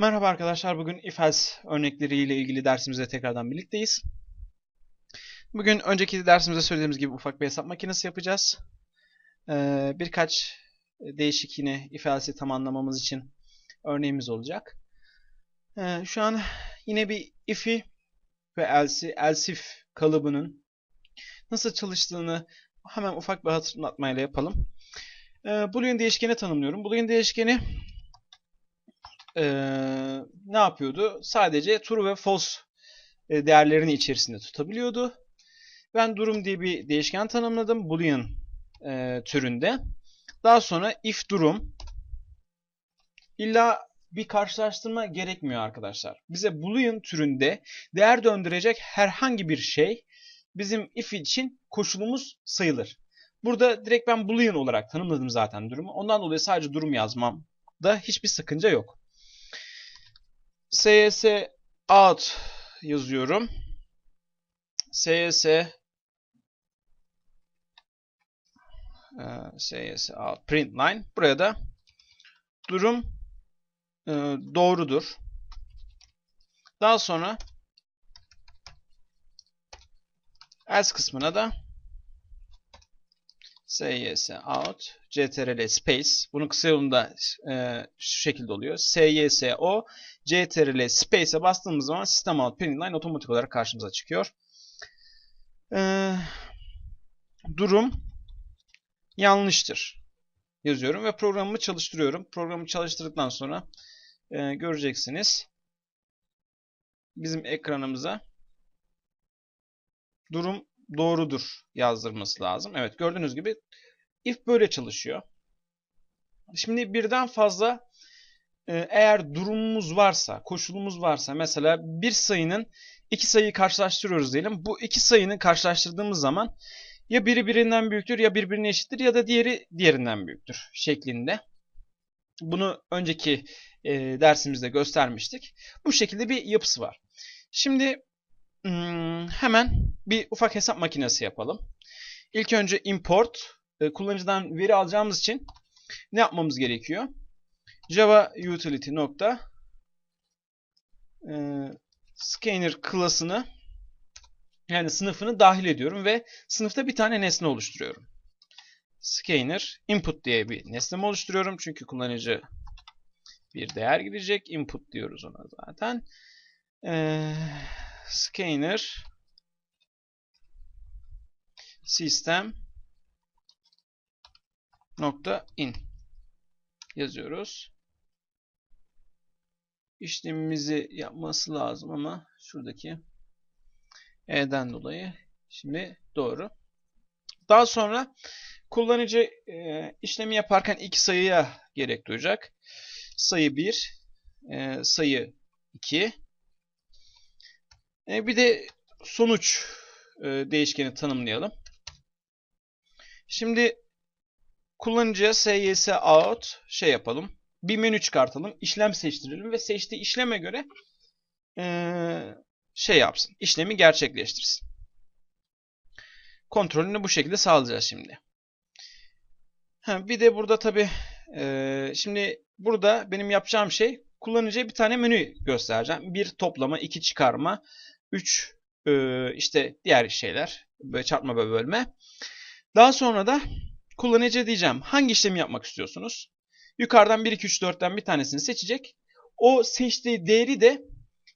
Merhaba arkadaşlar. Bugün if else örnekleriyle ilgili dersimizde tekrardan birlikteyiz. Bugün önceki dersimizde söylediğimiz gibi ufak bir hesap makinesi yapacağız. Ee, birkaç değişik yine if else'i tamamlamamız için örneğimiz olacak. Ee, şu an yine bir if'i ve else'i, else if kalıbının nasıl çalıştığını hemen ufak bir hatırlatmayla yapalım. Ee, Boolean değişkeni tanımlıyorum. Boolean değişkeni ee, ne yapıyordu? Sadece true ve false e, değerlerini içerisinde tutabiliyordu. Ben durum diye bir değişken tanımladım. Boolean e, türünde. Daha sonra if durum illa bir karşılaştırma gerekmiyor arkadaşlar. Bize Boolean türünde değer döndürecek herhangi bir şey bizim if için koşulumuz sayılır. Burada direkt ben Boolean olarak tanımladım zaten durumu. Ondan dolayı sadece durum yazmam da hiçbir sakınca yok. Cs out yazıyorum. cs cs out print line. Buraya da durum e, doğrudur. Daha sonra else kısmına da sys out ctrl space bunun kısa yolunda e, şu şekilde oluyor. syso ctrl space'e bastığımız zaman sistem out println line otomatik olarak karşımıza çıkıyor. E, durum yanlıştır yazıyorum ve programımı çalıştırıyorum. Programı çalıştırdıktan sonra e, göreceksiniz. Bizim ekranımıza durum doğrudur yazdırması lazım. Evet gördüğünüz gibi if böyle çalışıyor. Şimdi birden fazla e, eğer durumumuz varsa, koşulumuz varsa mesela bir sayının iki sayıyı karşılaştırıyoruz diyelim. Bu iki sayını karşılaştırdığımız zaman ya biri birinden büyüktür ya birbirine eşittir ya da diğeri diğerinden büyüktür şeklinde. Bunu önceki e, dersimizde göstermiştik. Bu şekilde bir yapısı var. Şimdi hmm, hemen bir ufak hesap makinesi yapalım. İlk önce import e, kullanıcıdan veri alacağımız için ne yapmamız gerekiyor? Java utility nokta e, scanner klasını yani sınıfını dahil ediyorum ve sınıfta bir tane nesne oluşturuyorum. Scanner input diye bir nesne oluşturuyorum. Çünkü kullanıcı bir değer gidecek. Input diyoruz ona zaten. Ee, scanner system nokta in yazıyoruz. İşlemimizi yapması lazım ama şuradaki E'den dolayı şimdi doğru. Daha sonra kullanıcı e, işlemi yaparken iki sayıya gerek duyacak. Sayı 1, e, sayı 2. E, bir de sonuç e, değişkeni tanımlayalım. Şimdi kullanıcıya sys out şey yapalım. Bir menü çıkartalım. işlem seçtirelim ve seçtiği işleme göre e, şey yapsın. işlemi gerçekleştirsin. Kontrolünü bu şekilde sağlayacağız şimdi. Ha, bir de burada tabi e, şimdi burada benim yapacağım şey kullanıcıya bir tane menü göstereceğim. Bir toplama, iki çıkarma, üç e, işte diğer şeyler. Böyle çarpma ve bölme. Daha sonra da kullanıcıya diyeceğim hangi işlemi yapmak istiyorsunuz? Yukarıdan 1, 2, 3, 4'ten bir tanesini seçecek. O seçtiği değeri de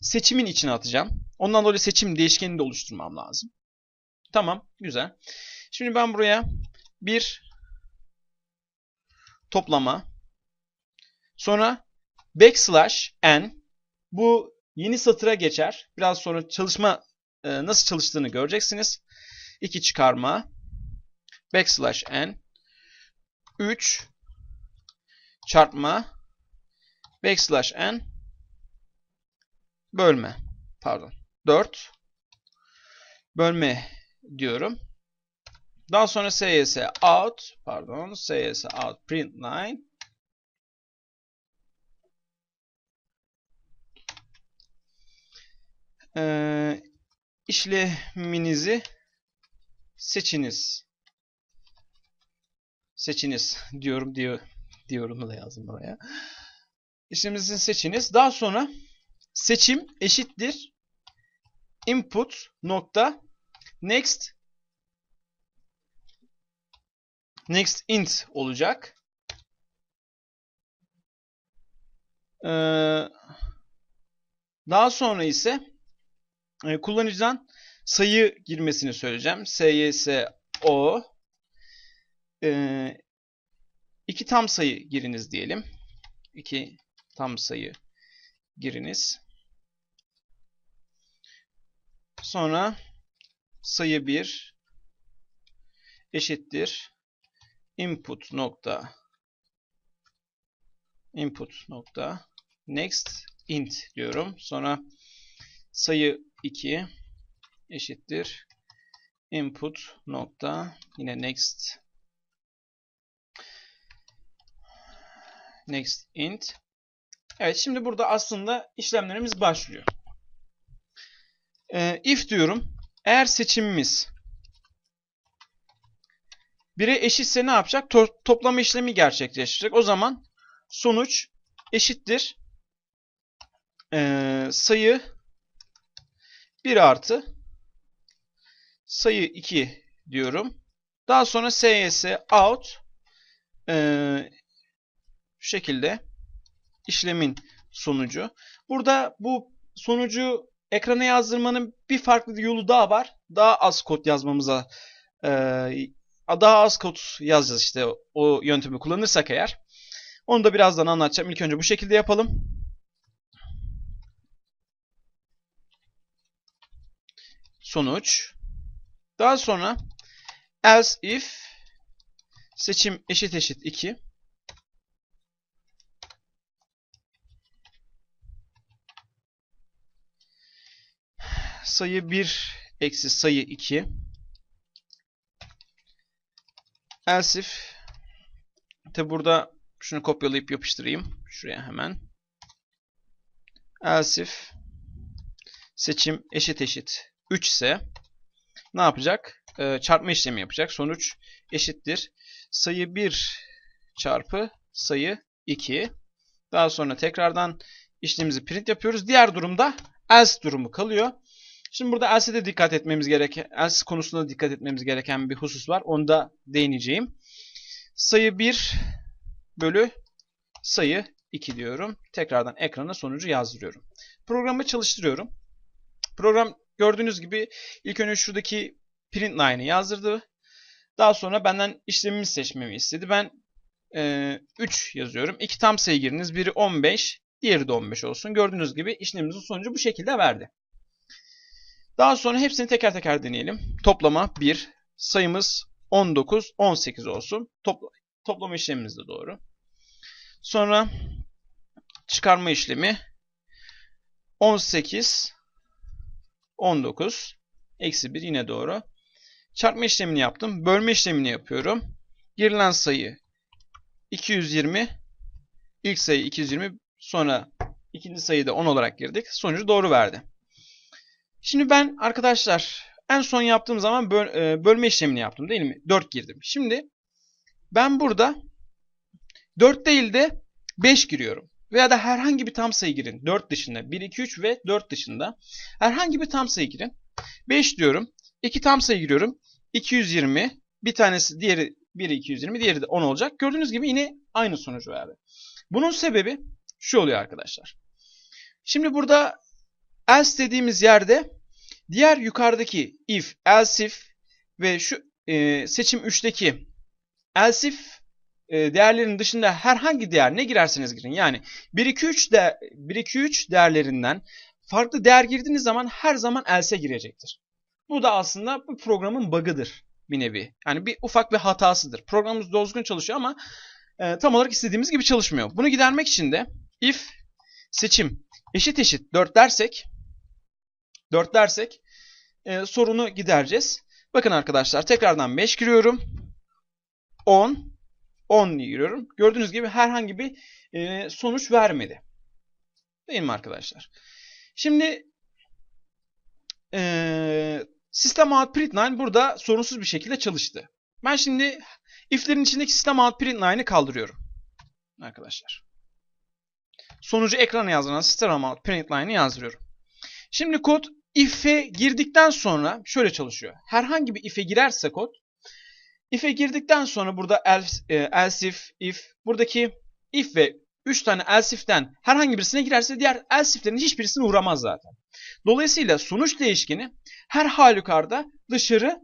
seçimin içine atacağım. Ondan dolayı seçim değişkenini de oluşturmam lazım. Tamam. Güzel. Şimdi ben buraya bir toplama sonra backslash n bu yeni satıra geçer. Biraz sonra çalışma e, nasıl çalıştığını göreceksiniz. 2 çıkarma. Backslash n. 3 çarpma. Backslash n. Bölme. Pardon. 4 bölme diyorum. Daha sonra sys out. Pardon. Sys out. Print line ee, işleminizi seçiniz seçiniz diyorum diyor diyorum da yazdım buraya. işleminizi seçiniz. Daha sonra seçim eşittir input nokta next next int olacak. Ee, daha sonra ise e, kullanıcıdan sayı girmesini söyleyeceğim. SYSO e, iki tam sayı giriniz diyelim. İki tam sayı giriniz. Sonra sayı 1 eşittir input nokta input nokta next int diyorum. Sonra sayı 2 eşittir input nokta yine next next int Evet şimdi burada aslında işlemlerimiz başlıyor. Ee, if diyorum. Eğer seçimimiz 1'e eşitse ne yapacak? To toplama işlemi gerçekleştirecek. O zaman sonuç eşittir. Ee, sayı 1 artı sayı 2 diyorum. Daha sonra ss out e, şu şekilde işlemin sonucu. Burada bu sonucu ekrana yazdırmanın bir farklı yolu daha var. Daha az kod yazmamıza e, daha az kod yazacağız işte o yöntemi kullanırsak eğer. Onu da birazdan anlatacağım. İlk önce bu şekilde yapalım. Sonuç. Daha sonra else if seçim eşit eşit 2 sayı 1 eksi sayı 2 else if tabi burada şunu kopyalayıp yapıştırayım. Şuraya hemen. Else if seçim eşit eşit 3 ise ne yapacak? Ee, çarpma işlemi yapacak. Sonuç eşittir. Sayı 1 çarpı sayı 2. Daha sonra tekrardan işlemimizi print yapıyoruz. Diğer durumda else durumu kalıyor. Şimdi burada else'e de dikkat etmemiz gereken, else konusunda dikkat etmemiz gereken bir husus var. Onu da değineceğim. Sayı 1 bölü sayı 2 diyorum. Tekrardan ekrana sonucu yazdırıyorum. Programı çalıştırıyorum. Program gördüğünüz gibi ilk önce şuradaki print line'ı yazdırdı. Daha sonra benden işlemimi seçmemi istedi. Ben e, 3 yazıyorum. İki tam sayı giriniz. Biri 15, diğeri de 15 olsun. Gördüğünüz gibi işlemimizin sonucu bu şekilde verdi. Daha sonra hepsini teker teker deneyelim. Toplama 1, sayımız 19, 18 olsun. Topla, toplama işlemimiz de doğru. Sonra çıkarma işlemi 18, 19, eksi 1 yine doğru. Çarpma işlemini yaptım. Bölme işlemini yapıyorum. Girilen sayı 220. İlk sayı 220. Sonra ikinci sayıyı da 10 olarak girdik. Sonucu doğru verdi. Şimdi ben arkadaşlar en son yaptığım zaman böl e, bölme işlemini yaptım değil mi? 4 girdim. Şimdi ben burada 4 değil de 5 giriyorum. Veya da herhangi bir tam sayı girin. 4 dışında. 1, 2, 3 ve 4 dışında. Herhangi bir tam sayı girin. 5 diyorum. 2 tam sayı giriyorum. 220. Bir tanesi diğeri biri 220 diğeri de 10 olacak. Gördüğünüz gibi yine aynı sonucu verdi. Bunun sebebi şu oluyor arkadaşlar. Şimdi burada else dediğimiz yerde diğer yukarıdaki if, else if ve şu e, seçim 3'teki else if değerlerin dışında herhangi değer ne girerseniz girin. Yani 1 2 3 de 1 2 3 değerlerinden farklı değer girdiğiniz zaman her zaman else'e girecektir. Bu da aslında bu programın bug'ıdır bir nevi. Yani bir ufak bir hatasıdır. Programımız düzgün çalışıyor ama e, tam olarak istediğimiz gibi çalışmıyor. Bunu gidermek için de if seçim eşit eşit 4 dersek 4 dersek e, sorunu gidereceğiz. Bakın arkadaşlar tekrardan 5 giriyorum. 10 10 giriyorum. Gördüğünüz gibi herhangi bir e, sonuç vermedi. Değil mi arkadaşlar? Şimdi e, sistem out println burada sorunsuz bir şekilde çalıştı. Ben şimdi if'lerin içindeki sistem out println'ı kaldırıyorum. Arkadaşlar. sonucu ekrana yazdıran string out print line'ı yazdırıyorum. Şimdi kod if'e girdikten sonra şöyle çalışıyor. Herhangi bir if'e girerse kod if'e girdikten sonra burada else, e, else if, if buradaki if ve 3 tane else if'ten herhangi birisine girerse diğer else if'lerin hiçbirisine uğramaz zaten. Dolayısıyla sonuç değişkeni her halükarda dışarı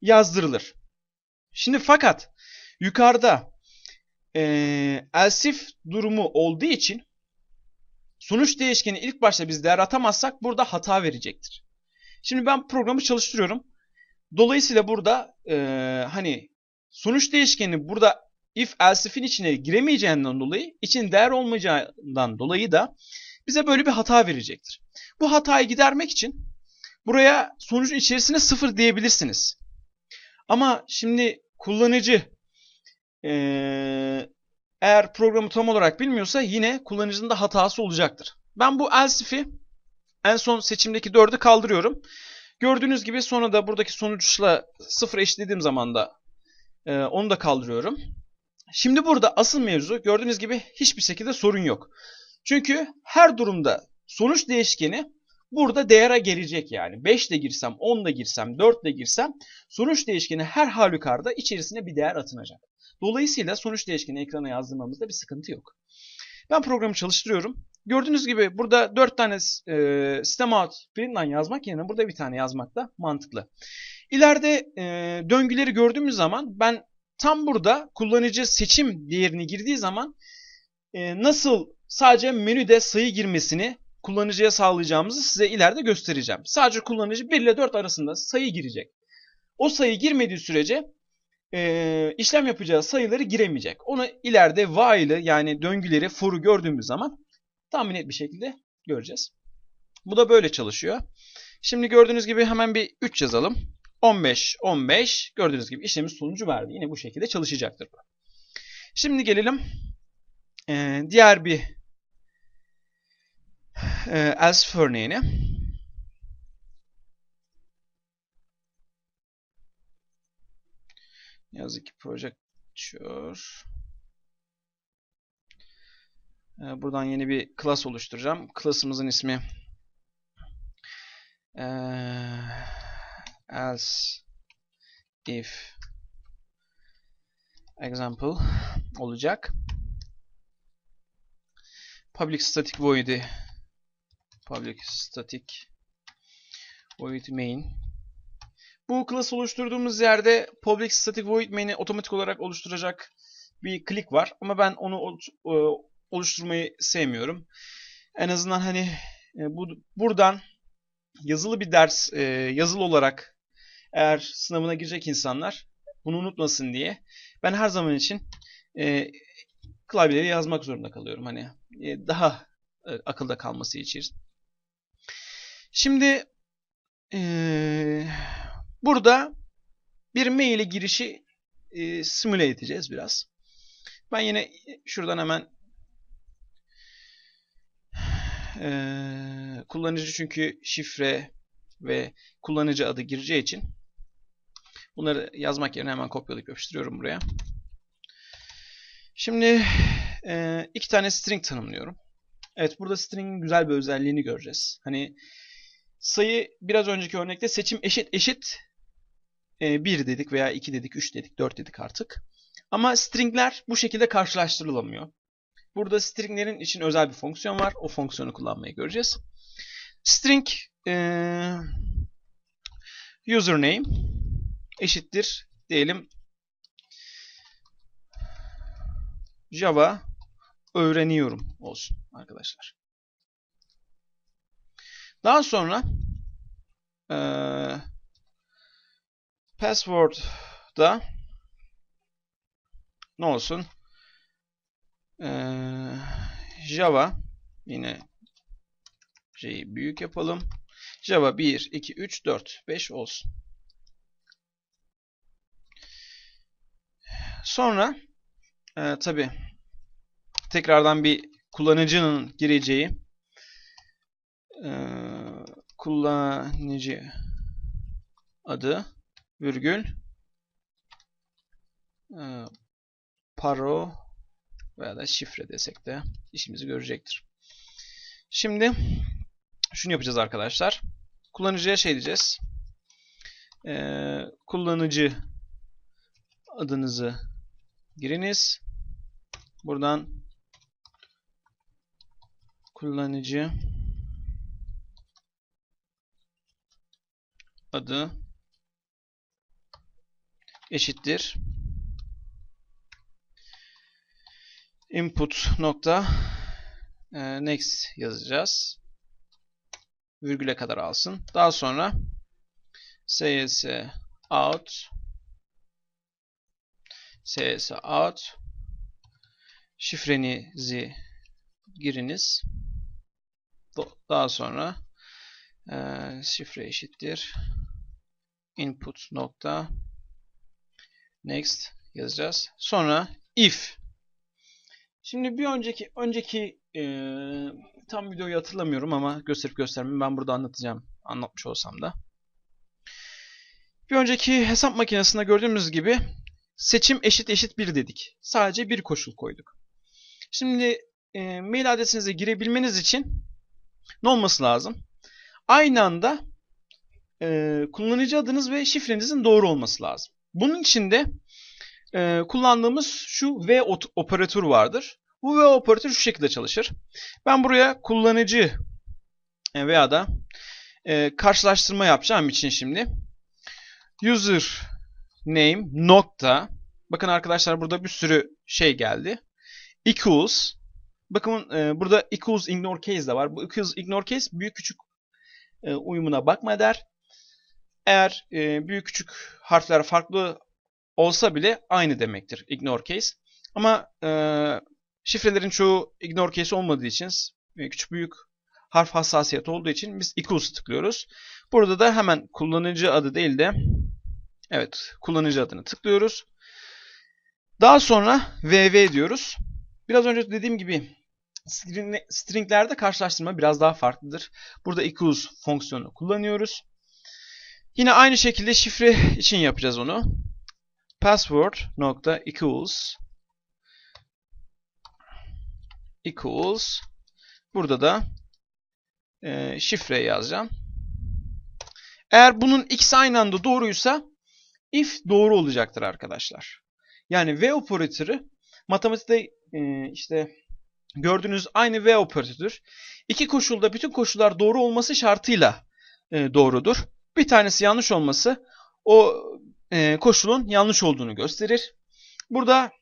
yazdırılır. Şimdi fakat yukarıda e, else if durumu olduğu için sonuç değişkeni ilk başta biz değer atamazsak burada hata verecektir. Şimdi ben programı çalıştırıyorum. Dolayısıyla burada e, hani sonuç değişkeni burada if else if'in içine giremeyeceğinden dolayı için değer olmayacağından dolayı da bize böyle bir hata verecektir. Bu hatayı gidermek için buraya sonucun içerisine sıfır diyebilirsiniz. Ama şimdi kullanıcı e, eğer programı tam olarak bilmiyorsa yine kullanıcının da hatası olacaktır. Ben bu else if'i en son seçimdeki 4'ü kaldırıyorum. Gördüğünüz gibi sonra da buradaki sonuçla 0 eşitlediğim zaman da e, onu da kaldırıyorum. Şimdi burada asıl mevzu gördüğünüz gibi hiçbir şekilde sorun yok. Çünkü her durumda sonuç değişkeni burada değere gelecek yani. 5 de girsem, 10 da girsem, 4 de girsem sonuç değişkeni her halükarda içerisine bir değer atınacak. Dolayısıyla sonuç değişkeni ekrana yazdırmamızda bir sıkıntı yok. Ben programı çalıştırıyorum. Gördüğünüz gibi burada 4 tane e, system out println yazmak yerine burada bir tane yazmak da mantıklı. İleride e, döngüleri gördüğümüz zaman ben tam burada kullanıcı seçim değerini girdiği zaman e, nasıl sadece menüde sayı girmesini kullanıcıya sağlayacağımızı size ileride göstereceğim. Sadece kullanıcı 1 ile 4 arasında sayı girecek. O sayı girmediği sürece e, işlem yapacağı sayıları giremeyecek. Onu ileride while'ı yani döngüleri for'u gördüğümüz zaman tahmin net bir şekilde göreceğiz. Bu da böyle çalışıyor. Şimdi gördüğünüz gibi hemen bir 3 yazalım. 15, 15 gördüğünüz gibi işlemin sonucu verdi. Yine bu şekilde çalışacaktır. Şimdi gelelim e, diğer bir e, else örneğine. Yazık ki proje açıyor. E, buradan yeni bir class oluşturacağım. Class'ımızın ismi e, else if example olacak. Public static void'i public static void main bu class oluşturduğumuz yerde public static void main'i otomatik olarak oluşturacak bir klik var ama ben onu oluşturmayı sevmiyorum. En azından hani e, bu buradan yazılı bir ders e, yazılı olarak eğer sınavına girecek insanlar bunu unutmasın diye ben her zaman için e, klavyeleri yazmak zorunda kalıyorum. Hani e, daha e, akılda kalması için. Şimdi e, burada bir maile girişi e, simüle edeceğiz biraz. Ben yine şuradan hemen e, kullanıcı çünkü şifre ve kullanıcı adı gireceği için bunları yazmak yerine hemen kopyalayıp yapıştırıyorum buraya. Şimdi e, iki tane string tanımlıyorum. Evet burada string'in güzel bir özelliğini göreceğiz. Hani sayı biraz önceki örnekte seçim eşit eşit e, 1 dedik veya 2 dedik, 3 dedik, 4 dedik artık. Ama stringler bu şekilde karşılaştırılamıyor. Burada stringlerin için özel bir fonksiyon var. O fonksiyonu kullanmayı göreceğiz. String e, username eşittir diyelim Java öğreniyorum olsun arkadaşlar. Daha sonra e, password da ne olsun? Ee, Java yine J'yi büyük yapalım. Java 1, 2, 3, 4, 5 olsun. Sonra e, tabi tekrardan bir kullanıcının gireceği e, kullanıcı adı virgül e, paro veya da şifre desek de işimizi görecektir. Şimdi şunu yapacağız arkadaşlar. Kullanıcıya şey diyeceğiz. Ee, kullanıcı adınızı giriniz. Buradan kullanıcı adı eşittir input nokta e, next yazacağız. Virgüle kadar alsın. Daha sonra cs out cs out şifrenizi giriniz. Daha sonra e, şifre eşittir input nokta next yazacağız. Sonra if Şimdi bir önceki önceki e, tam videoyu hatırlamıyorum ama gösterip göstermeyeyim ben burada anlatacağım. Anlatmış olsam da. Bir önceki hesap makinesinde gördüğümüz gibi seçim eşit eşit 1 dedik. Sadece bir koşul koyduk. Şimdi e, mail adresinize girebilmeniz için ne olması lazım? Aynı anda e, kullanıcı adınız ve şifrenizin doğru olması lazım. Bunun için de e, kullandığımız şu V operatörü vardır. Bu V operatörü şu şekilde çalışır. Ben buraya kullanıcı e, veya da e, karşılaştırma yapacağım için şimdi user name nokta bakın arkadaşlar burada bir sürü şey geldi. Equals bakın e, burada equals ignore case de var. Bu equals ignore case büyük küçük e, uyumuna bakma der. Eğer e, büyük küçük harfler farklı olsa bile aynı demektir ignore case. Ama e, şifrelerin çoğu ignore case olmadığı için e, küçük büyük harf hassasiyeti olduğu için biz equals tıklıyoruz. Burada da hemen kullanıcı adı değil de evet kullanıcı adını tıklıyoruz. Daha sonra vv diyoruz. Biraz önce dediğim gibi stringlerde karşılaştırma biraz daha farklıdır. Burada equals fonksiyonu kullanıyoruz. Yine aynı şekilde şifre için yapacağız onu password nokta equals equals burada da e, şifre yazacağım. Eğer bunun ikisi aynı anda doğruysa if doğru olacaktır arkadaşlar. Yani v operatörü matematikte e, işte gördüğünüz aynı v operatörüdür. İki koşulda bütün koşullar doğru olması şartıyla e, doğrudur. Bir tanesi yanlış olması o e, koşulun yanlış olduğunu gösterir. Burada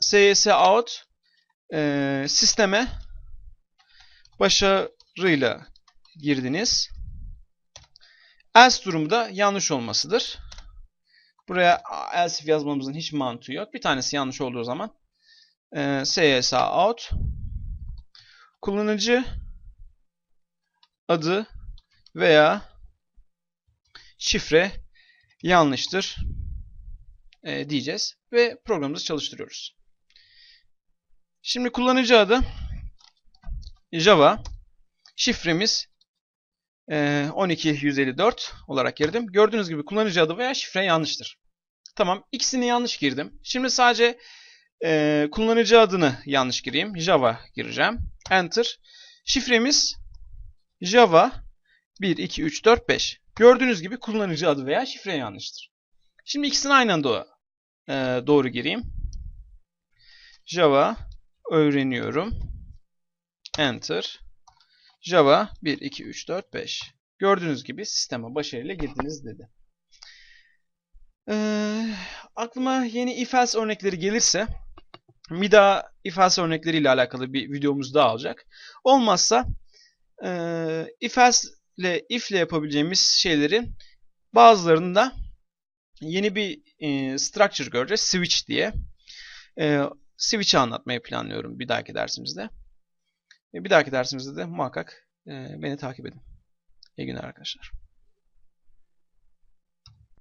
cs out e, sisteme başarıyla girdiniz. Else durumda yanlış olmasıdır. Buraya else yazmamızın hiç mantığı yok. Bir tanesi yanlış olduğu zaman e, cs out kullanıcı adı veya şifre yanlıştır e, diyeceğiz ve programımızı çalıştırıyoruz. Şimdi kullanıcı adı Java şifremiz e, 12154 olarak girdim. Gördüğünüz gibi kullanıcı adı veya şifre yanlıştır. Tamam ikisini yanlış girdim. Şimdi sadece e, kullanıcı adını yanlış gireyim. Java gireceğim. Enter. Şifremiz Java 1, 2, 3, 4, 5. Gördüğünüz gibi kullanıcı adı veya şifre yanlıştır. Şimdi ikisini aynı anda e, doğru gireyim. Java öğreniyorum. Enter. Java 1, 2, 3, 4, 5. Gördüğünüz gibi sisteme başarıyla girdiniz dedi. Ee, aklıma yeni if else örnekleri gelirse bir daha if else örnekleriyle alakalı bir videomuz daha olacak. Olmazsa e, if else ile if ile yapabileceğimiz şeylerin bazılarında yeni bir e, structure göreceğiz. Switch diye. E, switch'i anlatmayı planlıyorum bir dahaki dersimizde. E, bir dahaki dersimizde de muhakkak e, beni takip edin. İyi günler arkadaşlar.